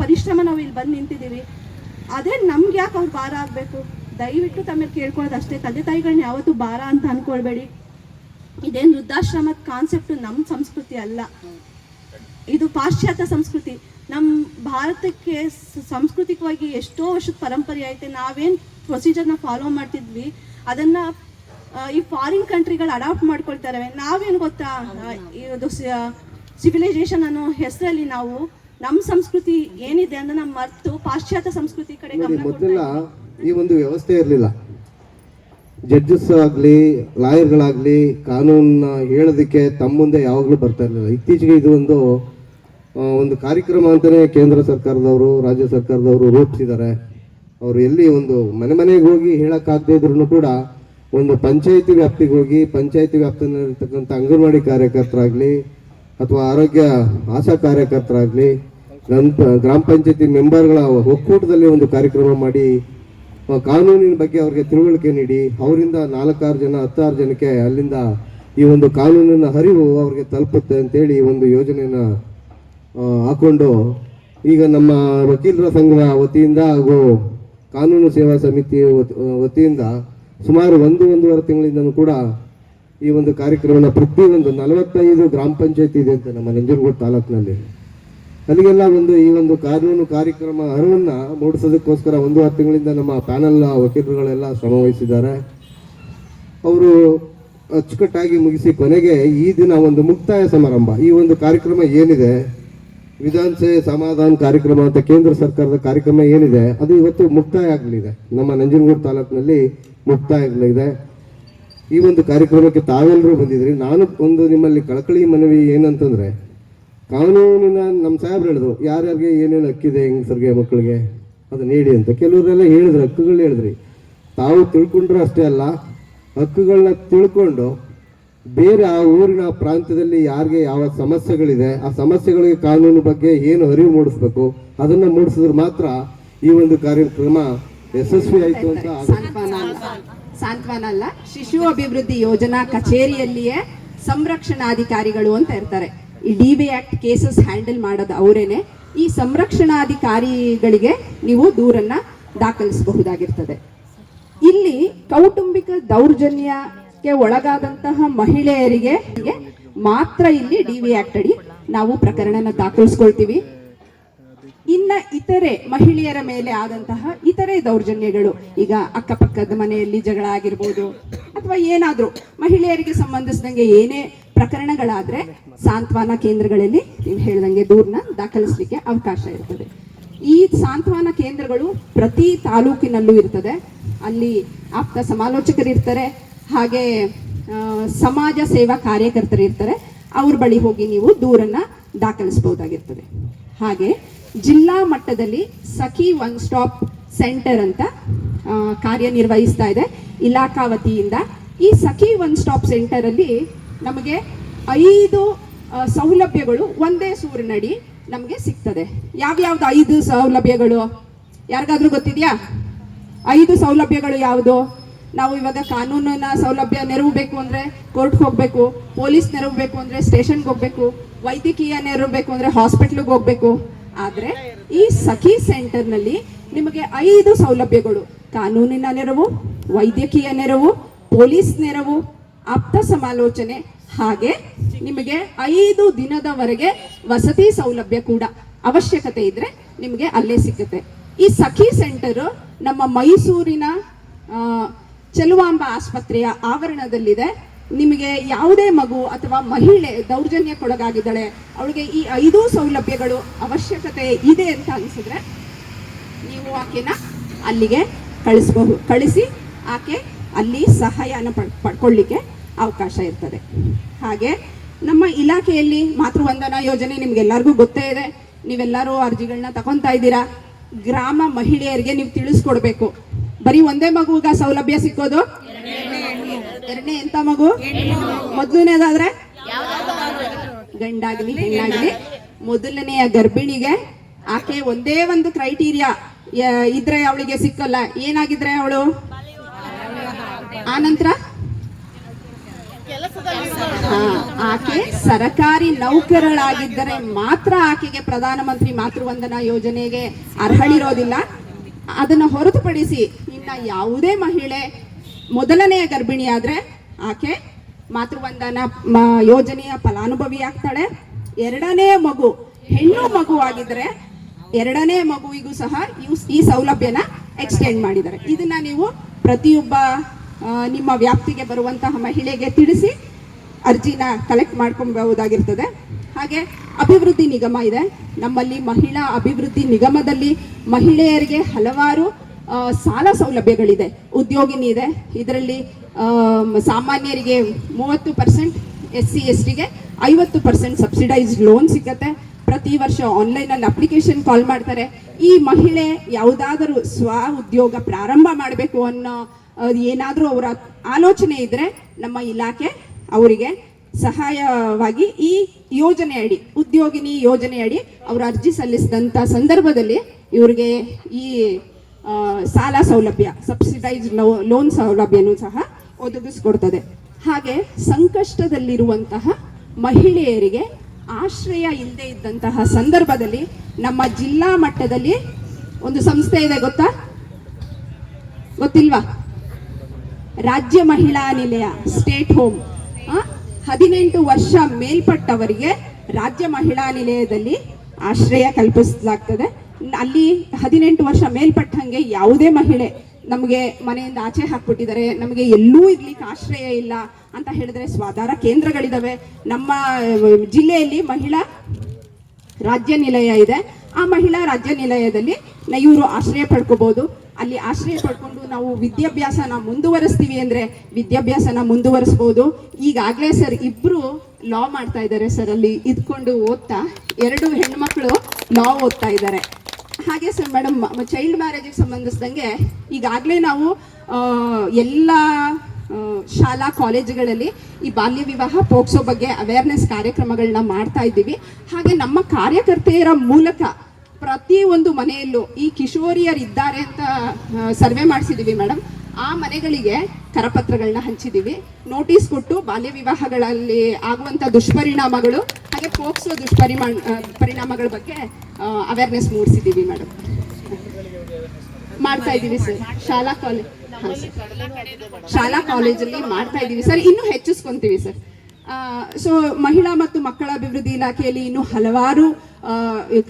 ಪರಿಶ್ರಮ ನಾವು ಇಲ್ಲಿ ಬಂದು ನಿಂತಿದ್ದೀವಿ. ಅದೇ ನಮ್ಗೆ ಯಾಕೆ ಅವ್ರು ಭಾರ ಆಗಬೇಕು? ದಯವಿಟ್ಟು ತಮ್ಮ ಕೇಳ್ಕೊಳ್ಳೋದು ಅಷ್ಟೇ. ತಂದೆ ತಾಯಿಗಳನ್ನ ಯಾವತ್ತೂ ಭಾರ ಅಂತ ಅಂದ್ಕೊಳ್ಬೇಡಿ ಇದೇನು ವೃದ್ಧಾಶ್ರಮದ ಕಾನ್ಸೆಪ್ಟ್ ನಮ್ಮ ಸಂಸ್ಕೃತಿ ಅಲ್ಲ. ಇದು ಪಾಶ್ಚಾತ್ಯ ಸಂಸ್ಕೃತಿ. ನಮ್ಮ ಭಾರತಕ್ಕೆ ಸಾಂಸ್ಕೃತಿಕವಾಗಿ ಎಷ್ಟೋ ವರ್ಷದ ಪರಂಪರೆ ಐತೆ. ನಾವೇನು ಪ್ರೊಸೀಜರ್ನ ಫಾಲೋ ಮಾಡ್ತಿದ್ವಿ. ಅದನ್ನ ಈ ಫಾರಿನ್ ಕಂಟ್ರಿಗಳು ಅಡಾಪ್ಟ್ ಮಾಡ್ಕೊಳ್ತಾರೆ. ನಾವೇನು ಗೊತ್ತಾ? ಈ ಇದು ಸಿವಿಲೈಸೇಷನ್ ಅನ್ನೋ ಹೆಸರಲ್ಲಿ ನಾವು ನಮ್ಮ ಸಂಸ್ಕೃತಿ ಏನಿದೆ ಅಂತ ನಮ್ಮ ಮರ್ತು ಪಾಶ್ಚಾತ್ಯ ಸಂಸ್ಕೃತಿ ಕಡೆ ಗಮನ ಮೊದಲೆಲ್ಲ ಈ ಒಂದು ವ್ಯವಸ್ಥೆ ಇರಲಿಲ್ಲ. ಜಡ್ಜಸ್ ಆಗಲಿ ಲಾಯರ್ಗಳಾಗಲಿ ಕಾನೂನನ್ನ ಹೇಳೋದಕ್ಕೆ ತಮ್ಮ ಮುಂದೆ ಯಾವಾಗಲೂ ಬರ್ತಾ ಇರಲಿಲ್ಲ. ಇತ್ತೀಚೆಗೆ ಇದು ಒಂದು ಒಂದು ಕಾರ್ಯಕ್ರಮ ಅಂತಲೇ ಕೇಂದ್ರ ಸರ್ಕಾರದವರು ರಾಜ್ಯ ಸರ್ಕಾರದವರು ರೂಪಿಸಿದ್ದಾರೆ. ಅವರು ಎಲ್ಲಿ ಒಂದು ಮನೆ ಮನೆಗೆ ಹೋಗಿ ಹೇಳೋಕ್ಕಾಗದೇ ಇದ್ರೂ ಕೂಡ ಒಂದು ಪಂಚಾಯಿತಿ ವ್ಯಾಪ್ತಿಗೆ ಹೋಗಿ ಪಂಚಾಯಿತಿ ವ್ಯಾಪ್ತಿನಲ್ಲಿರ್ತಕ್ಕಂಥ ಅಂಗನವಾಡಿ ಕಾರ್ಯಕರ್ತರಾಗಲಿ ಅಥವಾ ಆರೋಗ್ಯ ಆಶಾ ಕಾರ್ಯಕರ್ತರಾಗಲಿ, ಗ್ರಾಮ ಗ್ರಾಮ ಪಂಚಾಯತಿ ಮೆಂಬರ್ಗಳ ಒಕ್ಕೂಟದಲ್ಲಿ ಒಂದು ಕಾರ್ಯಕ್ರಮ ಮಾಡಿ ಕಾನೂನಿನ ಬಗ್ಗೆ ಅವರಿಗೆ ತಿಳುವಳಿಕೆ ನೀಡಿ, ಅವರಿಂದ ನಾಲ್ಕಾರು ಜನ, ಹತ್ತಾರು ಜನಕ್ಕೆ ಅಲ್ಲಿಂದ ಈ ಒಂದು ಕಾನೂನಿನ ಹರಿವು ಅವ್ರಿಗೆ ತಲುಪುತ್ತೆ ಅಂತೇಳಿ ಈ ಒಂದು ಯೋಜನೆಯನ್ನು ಹಾಕೊಂಡು ಈಗ ನಮ್ಮ ವಕೀಲರ ಸಂಘದ ವತಿಯಿಂದ ಹಾಗೂ ಕಾನೂನು ಸೇವಾ ಸಮಿತಿ ವತ್- ವತಿಯಿಂದ ಸುಮಾರು ಒಂದು, ಒಂದೂವರೆ ತಿಂಗಳಿಂದನೂ ಕೂಡ ಈ ಒಂದು ಕಾರ್ಯಕ್ರಮನ ಪ್ರತಿಯೊಂದು ನಲವತ್ತೈದು ಗ್ರಾಮ ಪಂಚಾಯತಿ ಇದೆ ಅಂತ ನಮ್ಮ ನಂಜನಗೂಡು ತಾಲೂಕಿನಲ್ಲಿ. ಅಲ್ಲಿಗೆಲ್ಲ ಒಂದು ಈ ಒಂದು ಕಾನೂನು ಕಾರ್ಯಕ್ರಮ ಅರಿವನ್ನ ಮೂಡಿಸೋದಕ್ಕೋಸ್ಕರ ಒಂದೂವರೆ ತಿಂಗಳಿಂದ ನಮ್ಮ ಪ್ಯಾನಲ್ ವಕೀಲರುಗಳೆಲ್ಲ ಶ್ರಮ ವಹಿಸಿದ್ದಾರೆ. ಅವರು ಅಚ್ಚುಕಟ್ಟಾಗಿ ಮುಗಿಸಿ ಕೊನೆಗೆ ಈ ದಿನ ಒಂದು ಮುಕ್ತಾಯ ಸಮಾರಂಭ. ಈ ಒಂದು ಕಾರ್ಯಕ್ರಮ ಏನಿದೆ? ವಿಧಾನಸಭೆ ಸಮಾಧಾನ ಕಾರ್ಯಕ್ರಮ ಅಂತ ಕೇಂದ್ರ ಸರ್ಕಾರದ ಕಾರ್ಯಕ್ರಮ ಏನಿದೆ? ಅದು ಇವತ್ತು ಮುಕ್ತಾಯ ಆಗಲಿದೆ. ನಮ್ಮ ನಂಜನಗೂಡು ತಾಲೂಕಿನಲ್ಲಿ ಮುಕ್ತಾಯ ಆಗಲಿದೆ. ಈ ಒಂದು ಕಾರ್ಯಕ್ರಮಕ್ಕೆ ತಾವೆಲ್ಲರೂ ಬಂದಿದ್ರಿ. ನಾನು ಒಂದು ನಿಮ್ಮಲ್ಲಿ ಕಳಕಳಿ ಮನವಿ ಏನಂತಂದರೆ ಕಾನೂನಿನ ನಮ್ಮ ಸಾಹೇಬ್ರು ಹೇಳಿದ್ರು ಯಾರ್ಯಾರಿಗೆ ಏನೇನು ಹಕ್ಕಿದೆ ಹೆಂಗಸರಿಗೆ ಮಕ್ಕಳಿಗೆ ಅದು ನೀಡಿ ಅಂತ. ಕೆಲವರೆಲ್ಲ ಹೇಳಿದ್ರು ಹಕ್ಕುಗಳು ಹೇಳಿದ್ರಿ. ತಾವು ತಿಳ್ಕೊಂಡ್ರು ಅಷ್ಟೇ ಅಲ್ಲ ಹಕ್ಕುಗಳನ್ನ ತಿಳ್ಕೊಂಡು ಬೇರೆ ಆ ಊರಿನ ಆ ಪ್ರಾಂತ್ಯದಲ್ಲಿ ಯಾರಿಗೆ ಯಾವ ಸಮಸ್ಯೆಗಳಿದೆ ಆ ಸಮಸ್ಯೆಗಳಿಗೆ ಕಾನೂನು ಬಗ್ಗೆ ಏನು ಅರಿವು ಮೂಡಿಸ್ಬೇಕು ಅದನ್ನ ಮೂಡಿಸಿದ್ರೆ ಮಾತ್ರ ಈ ಒಂದು ಕಾರ್ಯಕ್ರಮ ಯಶಸ್ವಿ ಆಯಿತು ಅಂತ. ಸಾಂತ್ವನ ಅಲ್ಲ. ಶಿಶು ಅಭಿವೃದ್ಧಿ ಯೋಜನಾ ಕಚೇರಿಯಲ್ಲಿಯೇ ಸಂರಕ್ಷಣಾಧಿಕಾರಿಗಳು ಅಂತ ಇರ್ತಾರೆ. ಈ D B act cases handle ಮಾಡೋದು ಅವರೇನೆ. ಈ ಸಂರಕ್ಷಣಾಧಿಕಾರಿಗಳಿಗೆ ನೀವು ದೂರನ್ನ ದಾಖಲಿಸಬಹುದಾಗಿರ್ತದೆ. ಇಲ್ಲಿ ಕೌಟುಂಬಿಕ ದೌರ್ಜನ್ಯಕ್ಕೆ ಒಳಗಾದಂತಹ ಮಹಿಳೆಯರಿಗೆ ಮಾತ್ರ ಇಲ್ಲಿ ಡಿ ವಿ ಆಕ್ಟ್ ಅಡಿ ನಾವು ಪ್ರಕರಣನ ದಾಖಲಿಸ್ಕೊಳ್ತೀವಿ. ಇನ್ನ ಇತರೆ ಮಹಿಳೆಯರ ಮೇಲೆ ಆದಂತಹ ಇತರೆ ದೌರ್ಜನ್ಯಗಳು, ಈಗ ಅಕ್ಕಪಕ್ಕದ ಮನೆಯಲ್ಲಿ ಜಗಳ ಆಗಿರ್ಬೋದು ಅಥವಾ ಏನಾದರೂ ಮಹಿಳೆಯರಿಗೆ ಸಂಬಂಧಿಸಿದಂಗೆ ಏನೇ ಪ್ರಕರಣಗಳಾದ್ರೆ ಸಾಂತ್ವನ ಕೇಂದ್ರಗಳಲ್ಲಿ ನೀವು ಹೇಳ್ದಂಗೆ ದೂರನ್ನ ದಾಖಲಿಸಲಿಕ್ಕೆ ಅವಕಾಶ ಇರ್ತದೆ. ಈ ಸಾಂತ್ವನ ಕೇಂದ್ರಗಳು ಪ್ರತಿ ತಾಲೂಕಿನಲ್ಲೂ ಇರ್ತದೆ. ಅಲ್ಲಿ ಆಪ್ತ ಸಮಾಲೋಚಕರು ಇರ್ತಾರೆ, ಹಾಗೆ ಸಮಾಜ ಸೇವಾ ಕಾರ್ಯಕರ್ತರು ಇರ್ತಾರೆ. ಅವ್ರ ಬಳಿ ಹೋಗಿ ನೀವು ದೂರನ್ನ ದಾಖಲಿಸಬಹುದಾಗಿರ್ತದೆ ಹಾಗೆ ಜಿಲ್ಲಾ ಮಟ್ಟದಲ್ಲಿ ಸಖಿ ಒನ್ ಸ್ಟಾಪ್ ಸೆಂಟರ್ ಅಂತ ಕಾರ್ಯನಿರ್ವಹಿಸ್ತಾ ಇದೆ ಇಲಾಖಾ ವತಿಯಿಂದ. ಈ ಸಖಿ ಒನ್ ಸ್ಟಾಪ್ ಸೆಂಟರಲ್ಲಿ ನಮಗೆ ಐದು ಸೌಲಭ್ಯಗಳು ಒಂದೇ ಸೂರಿನಡಿ ನಮಗೆ ಸಿಗ್ತದೆ. ಯಾವ್ಯಾವ್ದು ಐದು ಸೌಲಭ್ಯಗಳು? ಯಾರಿಗಾದ್ರೂ ಗೊತ್ತಿದೆಯಾ? ಐದು ಸೌಲಭ್ಯಗಳು ಯಾವುದು? ನಾವು ಇವಾಗ ಕಾನೂನಿನ ಸೌಲಭ್ಯ ನೆರವು ಬೇಕು ಅಂದರೆ ಕೋರ್ಟ್ಗೆ ಹೋಗಬೇಕು, ಪೊಲೀಸ್ ನೆರವು ಬೇಕು ಅಂದರೆ ಸ್ಟೇಷನ್ಗೆ ಹೋಗಬೇಕು, ವೈದ್ಯಕೀಯ ನೆರವು ಬೇಕು ಅಂದರೆ ಹಾಸ್ಪಿಟ್ಲಿಗೆ ಹೋಗಬೇಕು. ಆದರೆ ಈ ಸಖಿ ಸೆಂಟರ್ನಲ್ಲಿ ನಿಮಗೆ ಐದು ಸೌಲಭ್ಯಗಳು. ಕಾನೂನಿನ ನೆರವು, ವೈದ್ಯಕೀಯ ನೆರವು, ಪೊಲೀಸ್ ನೆರವು, ಆಪ್ತ ಸಮಾಲೋಚನೆ, ಹಾಗೆ ನಿಮಗೆ ಐದು ದಿನದವರೆಗೆ ವಸತಿ ಸೌಲಭ್ಯ ಕೂಡ ಅವಶ್ಯಕತೆ ಇದ್ದರೆ ನಿಮಗೆ ಅಲ್ಲೇ ಸಿಗುತ್ತೆ. ಈ ಸಖಿ ಸೆಂಟರ್ ನಮ್ಮ ಮೈಸೂರಿನ ಚೆಲುವಾಂಬ ಆಸ್ಪತ್ರೆಯ ಆವರಣದಲ್ಲಿದೆ. ನಿಮಗೆ ಯಾವುದೇ ಮಗು ಅಥವಾ ಮಹಿಳೆ ದೌರ್ಜನ್ಯಕ್ಕೊಳಗಾಗಿದ್ದಾಳೆ, ಅವಳಿಗೆ ಈ ಐದು ಸೌಲಭ್ಯಗಳು ಅವಶ್ಯಕತೆ ಇದೆ ಅಂತ ಅನಿಸಿದ್ರೆ ನೀವು ಆಕೆನ ಅಲ್ಲಿಗೆ ಕಳಿಸಬಹುದು, ಕಳಿಸಿ ಆಕೆ ಅಲ್ಲಿ ಸಹಾಯನ ಪಡ್, ಪಡ್ಕೊಳ್ಳಿಕ್ಕೆ ಅವಕಾಶ ಇರ್ತದೆ. ಹಾಗೆ ನಮ್ಮ ಇಲಾಖೆಯಲ್ಲಿ ಮಾತೃವಂದನಾ ಯೋಜನೆ ನಿಮ್ಗೆಲ್ಲರಿಗೂ ಗೊತ್ತೇ ಇದೆ. ನೀವೆಲ್ಲರೂ ಅರ್ಜಿಗಳನ್ನ ತಗೊಂತಾ ಇದ್ದೀರಾ? ಗ್ರಾಮ ಮಹಿಳೆಯರಿಗೆ ನೀವು ತಿಳಿಸ್ಕೊಡ್ಬೇಕು. ಬರೀ ಒಂದೇ ಮಗುಗ ಸೌಲಭ್ಯ ಸಿಕ್ಕೋದು? ಎರಡನೇ ಎಂತ ಮಗು? ಮೊದಲನೇದಾದ್ರೆ? ಗಂಡಾಗ್ಲಿ, ಹೆಣ್ಣಾಗ್ಲಿ. ಮೊದಲನೆಯ ಗರ್ಭಿಣಿಗೆ ಆಕೆ ಒಂದೇ ಒಂದು ಕ್ರೈಟೀರಿಯಾ ಇದ್ರೆ ಅವಳಿಗೆ ಸಿಕ್ಕಲ್ಲ. ಏನಾಗಿದ್ರೆ ಅವಳು? ಆನಂತರ ಆಕೆ ಸರಕಾರಿ ನೌಕರಳಾಗಿದ್ದರೆ ಮಾತ್ರ ಆಕೆಗೆ ಪ್ರಧಾನಮಂತ್ರಿ ಮಾತೃವಂದನಾ ಯೋಜನೆಗೆ ಅರ್ಹಳಿರೋದಿಲ್ಲ ಅದನ್ನು ಹೊರತುಪಡಿಸಿ ಇನ್ನ ಯಾವುದೇ ಮಹಿಳೆ ಮೊದಲನೆಯ ಗರ್ಭಿಣಿ ಆದ್ರೆ ಆಕೆ ಮಾತೃವಂದನ ಯೋಜನೆಯ ಫಲಾನುಭವಿ ಆಗ್ತಾಳೆ ಎರಡನೇ ಮಗು, ಹೆಣ್ಣು ಮಗು ಆಗಿದ್ರೆ ಎರಡನೇ ಮಗುವಿಗೂ ಸಹ ಈ ಸೌಲಭ್ಯನ ಎಕ್ಸ್ಟೆಂಡ್ ಮಾಡಿದ್ದಾರೆ. ಇದನ್ನ ನೀವು ಪ್ರತಿಯೊಬ್ಬ ನಿಮ್ಮ ವ್ಯಾಪ್ತಿಗೆ ಬರುವಂತಹ ಮಹಿಳೆಗೆ ತಿಳಿಸಿ ಅರ್ಜಿನ ಕಲೆಕ್ಟ್ ಮಾಡ್ಕೊಬಹುದಾಗಿರ್ತದೆ. ಹಾಗೆ ಅಭಿವೃದ್ಧಿ ನಿಗಮ ಇದೆ. ನಮ್ಮಲ್ಲಿ ಮಹಿಳಾ ಅಭಿವೃದ್ಧಿ ನಿಗಮದಲ್ಲಿ ಮಹಿಳೆಯರಿಗೆ ಹಲವಾರು ಸಾಲ ಸೌಲಭ್ಯಗಳಿದೆ. ಉದ್ಯೋಗಿನಿ ಇದೆ ಇದರಲ್ಲಿ ಸಾಮಾನ್ಯರಿಗೆ ಮೂವತ್ತು ಪರ್ಸೆಂಟ್ ಎಸ್ ಸಿ ಎಸ್ ಟಿಗೆ ಐವತ್ತು ಪರ್ಸೆಂಟ್ ಸಬ್ಸಿಡೈಸ್ಡ್ ಲೋನ್ ಸಿಗತ್ತೆ. ಪ್ರತಿ ವರ್ಷ ಆನ್ಲೈನಲ್ಲಿ ಅಪ್ಲಿಕೇಶನ್ ಕಾಲ್ ಮಾಡ್ತಾರೆ. ಈ ಮಹಿಳೆ ಯಾವುದಾದರೂ ಸ್ವ ಉದ್ಯೋಗ ಪ್ರಾರಂಭ ಮಾಡಬೇಕು ಅನ್ನೋ ಏನಾದರೂ ಅವರ ಆಲೋಚನೆ ಇದ್ರೆ ನಮ್ಮ ಇಲಾಖೆ ಅವರಿಗೆ ಸಹಾಯವಾಗಿ ಈ ಯೋಜನೆ ಅಡಿ, ಉದ್ಯೋಗಿನಿ ಯೋಜನೆ ಅಡಿ ಅವರು ಅರ್ಜಿ ಸಲ್ಲಿಸಿದಂಥ ಸಂದರ್ಭದಲ್ಲಿ ಇವರಿಗೆ ಈ ಸಾಲ ಸೌಲಭ್ಯ ಸಬ್ಸಿಡೈಸ್ ಲೋನ್ ಸೌಲಭ್ಯನೂ ಸಹ ಒದಗಿಸ್ಕೊಡ್ತದೆ. ಹಾಗೆ ಸಂಕಷ್ಟದಲ್ಲಿರುವಂತಹ ಮಹಿಳೆಯರಿಗೆ ಆಶ್ರಯ ಇಲ್ಲದೆ ಇದ್ದಂತಹ ಸಂದರ್ಭದಲ್ಲಿ ನಮ್ಮ ಜಿಲ್ಲಾ ಮಟ್ಟದಲ್ಲಿ ಒಂದು ಸಂಸ್ಥೆ ಇದೆ ಗೊತ್ತಾ? ಗೊತ್ತಿಲ್ವಾ? ರಾಜ್ಯ ಮಹಿಳಾ ನಿಲಯ ಸ್ಟೇಟ್ ಹೋಮ್ ಹದಿನೆಂಟು ವರ್ಷ ಮೇಲ್ಪಟ್ಟವರಿಗೆ ರಾಜ್ಯ ಮಹಿಳಾ ನಿಲಯದಲ್ಲಿ ಆಶ್ರಯ ಕಲ್ಪಿಸಲಾಗ್ತದೆ. ಅಲ್ಲಿ ಹದಿನೆಂಟು ವರ್ಷ ಮೇಲ್ಪಟ್ಟಂಗೆ ಯಾವುದೇ ಮಹಿಳೆ ನಮಗೆ ಮನೆಯಿಂದ ಆಚೆ ಹಾಕ್ಬಿಟ್ಟಿದ್ದಾರೆ, ನಮಗೆ ಎಲ್ಲೂ ಇರ್ಲಿಕ್ಕೆ ಆಶ್ರಯ ಇಲ್ಲ ಅಂತ ಹೇಳಿದ್ರೆ ಸ್ವಾಧಾರ ಕೇಂದ್ರಗಳಿದಾವೆ. ನಮ್ಮ ಜಿಲ್ಲೆಯಲ್ಲಿ ಮಹಿಳಾ ರಾಜ್ಯ ನಿಲಯ ಇದೆ. ಆ ಮಹಿಳಾ ರಾಜ್ಯ ನಿಲಯದಲ್ಲಿ ಇವರು ಆಶ್ರಯ ಪಡ್ಕೋಬಹುದು ಅಲ್ಲಿ ಆಶ್ರಯ ಪಡ್ಕೊಂಡು ನಾವು ವಿದ್ಯಾಭ್ಯಾಸನ ಮುಂದುವರಿಸ್ತೀವಿ ಅಂದ್ರೆ ವಿದ್ಯಾಭ್ಯಾಸನ ಮುಂದುವರಿಸ್ಬೋದು. ಈಗಾಗಲೇ ಸರ್ ಇಬ್ರು ಲಾ ಮಾಡ್ತಾ ಇದ್ದಾರೆ ಸರ್. ಅಲ್ಲಿ ಇದ್ಕೊಂಡು ಓದ್ತಾ ಎರಡು ಹೆಣ್ಮಕ್ಳು ಲಾ ಓದ್ತಾ ಇದ್ದಾರೆ. ಹಾಗೆ ಸರ್ ಮೇಡಮ್ ಚೈಲ್ಡ್ ಮ್ಯಾರೇಜಿಗೆ ಸಂಬಂಧಿಸಿದಂಗೆ ಈಗಾಗಲೇ ನಾವು ಎಲ್ಲ ಶಾಲಾ ಕಾಲೇಜುಗಳಲ್ಲಿ ಈ ಬಾಲ್ಯ ವಿವಾಹ ಪೋಕ್ಸೋ ಬಗ್ಗೆ ಅವೇರ್ನೆಸ್ ಕಾರ್ಯಕ್ರಮಗಳನ್ನ ಮಾಡ್ತಾ ಇದ್ದೀವಿ. ಹಾಗೆ ನಮ್ಮ ಕಾರ್ಯಕರ್ತೆಯರ ಮೂಲಕ ಪ್ರತಿ ಒಂದು ಮನೆಯಲ್ಲೂ ಈ ಕಿಶೋರಿಯರಿದ್ದಾರೆ ಅಂತ ಸರ್ವೆ ಮಾಡಿಸಿದ್ದೀವಿ ಮೇಡಮ್ ಆ ಮನೆಗಳಿಗೆ ಕರಪತ್ರಗಳನ್ನ ಹಂಚಿದ್ದೀವಿ ನೋಟಿಸ್ ಕೊಟ್ಟು ಬಾಲ್ಯ ವಿವಾಹಗಳಲ್ಲಿ ಆಗುವಂಥ ದುಷ್ಪರಿಣಾಮಗಳು, ಹಾಗೆ ಪೋಕ್ಸೋ ದುಷ್ಪರಿಮಾ ಪರಿಣಾಮಗಳ ಬಗ್ಗೆ ಅವೇರ್ನೆಸ್ ಮೂಡಿಸಿದ್ದೀವಿ ಮೇಡಮ್ ಮಾಡ್ತಾ ಇದ್ದೀವಿ ಸರ್ ಶಾಲಾ ಕಾಲೇಜ್ ಶಾಲಾ ಕಾಲೇಜಲ್ಲಿ ಮಾಡ್ತಾ ಇದ್ದೀವಿ ಸರ್ ಇನ್ನೂ ಹೆಚ್ಚಿಸ್ಕೊಂತೀವಿ ಸರ್ ಸೊ ಮಹಿಳಾ ಮತ್ತು ಮಕ್ಕಳ ಅಭಿವೃದ್ಧಿ ಇಲಾಖೆಯಲ್ಲಿ ಇನ್ನು ಹಲವಾರು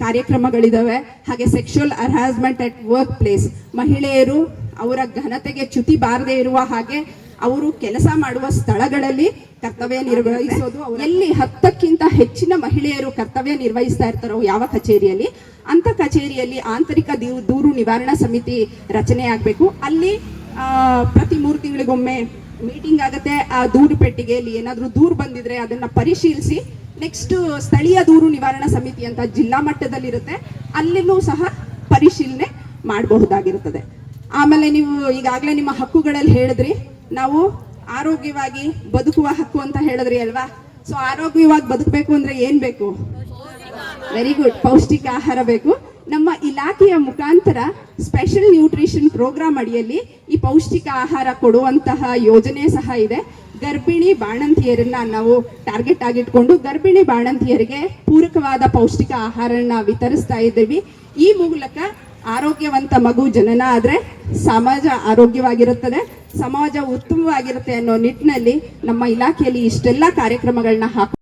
ಕಾರ್ಯಕ್ರಮಗಳಿದ್ದಾವೆ ಕಾರ್ಯಕ್ರಮಗಳಿದಾವೆ. ಹಾಗೆ sexual harassment at workplace ಮಹಿಳೆಯರು ಅವರ ಘನತೆಗೆ ಚ್ಯುತಿ ಬಾರದೇ ಇರುವ ಹಾಗೆ ಅವರು ಕೆಲಸ ಮಾಡುವ ಸ್ಥಳಗಳಲ್ಲಿ ಕರ್ತವ್ಯ ನಿರ್ವಹಿಸೋದು ಎಲ್ಲಿ ಹತ್ತಕ್ಕಿಂತ ಹೆಚ್ಚಿನ ಮಹಿಳೆಯರು ಕರ್ತವ್ಯ ನಿರ್ವಹಿಸ್ತಾ ಇರ್ತಾರೋ ಯಾವ ಕಚೇರಿಯಲ್ಲಿ ಅಂತ ಕಚೇರಿಯಲ್ಲಿ ಆಂತರಿಕ ದೂರು ನಿವಾರಣಾ ಸಮಿತಿ ರಚನೆ ಆಗಬೇಕು. ಅಲ್ಲಿ ಪ್ರತಿ ಮೂರು ತಿಂಗಳಿಗೊಮ್ಮೆ ಮೀಟಿಂಗ್ ಆಗುತ್ತೆ. ಆ ದೂರು ಪೆಟ್ಟಿಗೆಯಲ್ಲಿ ಏನಾದರೂ ದೂರು ಬಂದಿದ್ರೆ ಅದನ್ನ ಪರಿಶೀಲಿಸಿ, ನೆಕ್ಸ್ಟ್ ಸ್ಥಳೀಯ ದೂರು ನಿವಾರಣಾ ಸಮಿತಿ ಅಂತ ಜಿಲ್ಲಾ ಮಟ್ಟದಲ್ಲಿರುತ್ತೆ. ಅಲ್ಲಿನೂ ಸಹ ಪರಿಶೀಲನೆ ಮಾಡಬಹುದಾಗಿರುತ್ತದೆ. ಆಮೇಲೆ ನೀವು ಈಗಾಗಲೇ ನಿಮ್ಮ ಹಕ್ಕುಗಳಲ್ಲಿ ಹೇಳಿದ್ರಿ. ನಾವು ಆರೋಗ್ಯವಾಗಿ ಬದುಕುವ ಹಕ್ಕು ಅಂತ ಹೇಳಿದ್ರಿ ಅಲ್ವಾ? ಸೊ ಆರೋಗ್ಯವಾಗಿ ಬದುಕಬೇಕು ಅಂದ್ರೆ ಏನ್ ಬೇಕು? ವೆರಿ ಗುಡ್ ಪೌಷ್ಟಿಕ ಆಹಾರ ಬೇಕು. ನಮ್ಮ ಇಲಾಖೆಯ ಮುಖಾಂತರ ಸ್ಪೆಷಲ್ ನ್ಯೂಟ್ರಿಷನ್ ಪ್ರೋಗ್ರಾಮ್ ಅಡಿಯಲ್ಲಿ ಈ ಪೌಷ್ಟಿಕ ಆಹಾರ ಕೊಡುವಂತಹ ಯೋಜನೆ ಸಹ ಇದೆ. ಗರ್ಭಿಣಿ ಬಾಣಂತಿಯರನ್ನ ನಾವು ಟಾರ್ಗೆಟ್ ಆಗಿಟ್ಕೊಂಡು ಗರ್ಭಿಣಿ ಬಾಣಂತಿಯರಿಗೆ ಪೂರಕವಾದ ಪೌಷ್ಟಿಕ ಆಹಾರನ ವಿತರಿಸ್ತಾ ಇದ್ದೀವಿ. ಈ ಮೂಲಕ ಆರೋಗ್ಯವಂತ ಮಗು ಜನನ ಆದರೆ ಸಮಾಜ ಆರೋಗ್ಯವಾಗಿರುತ್ತದೆ. ಸಮಾಜ ಉತ್ತಮವಾಗಿರುತ್ತೆ ಅನ್ನೋ ನಿಟ್ಟಿನಲ್ಲಿ ನಮ್ಮ ಇಲಾಖೆಯಲ್ಲಿ ಇಷ್ಟೆಲ್ಲ ಕಾರ್ಯಕ್ರಮಗಳನ್ನ ಹಾಕಿ